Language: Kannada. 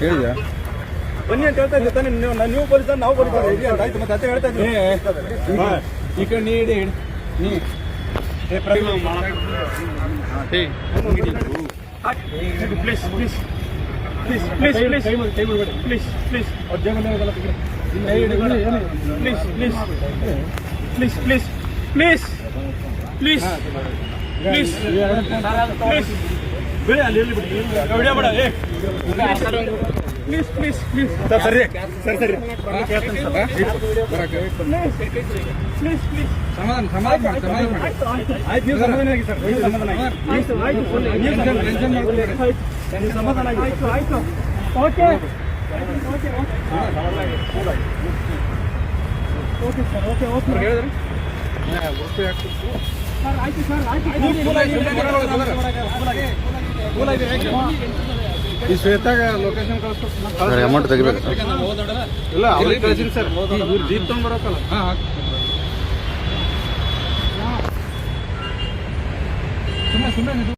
ಹೇಳಿದ್ಯಾ ಬನ್ನಿ ಅಂತ ಹೇಳ್ತಾ ಇದ್ದೆ. ತಾನೇ ನೀವು ನೀವು ಪೊಲೀಸ್ ನಾವು ಪೊಲೀಸ್ ಆಯ್ತು ಮತ್ತೆ ಅದೇ ಹೇಳ್ತಾ ಇದ್ದೀನಿ ಈ ಕಡೆ ನೀ ಇಡಿ ನೀ. ಏ please please please please please please please ಅವ್ರ ಜೇಬಲ್ಲಿ please please please please please please please please ಬಿಡಿ ಅಲ್ಲಿ ಎಲ್ಲಿ ಬಿಡಿ ವಿಡಿಯೋ ಮಾಡ ಏ ಪ್ಲೀಸ್ ಪ್ಲೀಸ್ ಪ್ಲೀಸ್ ಸರ್ ಸರಿ ಸರಿ ಸರಿ ಪ್ಲೀಸ್ ಪ್ಲೀಸ್ ಸಮಾಧಾನ ಸಮಾಧಾನ ಮಾಡಿ ಸಮಾಧಾನ ಮಾಡಿ ಆಯ್ತು ನೀವು ಸಮಾಧಾನ ಆಗಿ ಸರ್ ನೀವು ಸಮಾಧಾನ ಆಗಿ ಆಯ್ತು ಆಯ್ತು ನೀವು ಟೆನ್ಷನ್ ಟೆನ್ಷನ್ ಮಾಡ್ಕೊಬೇಡಿ ಆಯ್ತು ನೀವು ಸಮಾಧಾನ ಆಗಿ ಆಯ್ತು ಆಯ್ತು okay okay sir okay okay ಹೇಳಿದ್ರೆ ಸರ್ ಆಯ್ತು ಸರ್ ಆಯ್ತು ಈ ಶ್ವೇತಾಗ ಲೊಕೇಶನ್ ಕಳಿಸ್ಬೇಕು ಅಮೌಂಟ್ ತೆಗಿಬೇಕು. ಇಲ್ಲ ಅವ್ರಿಗೆ ಕಳಿಸಿನಿ ಸರ್. ಇವ್ರು ಜೀಪ್ ತಗೊಂಡ್ ಬರೋಕಲ್ಲ ಹಾಂ ಸುಮ್ಮನೆ ಸುಮ್ಮನೆ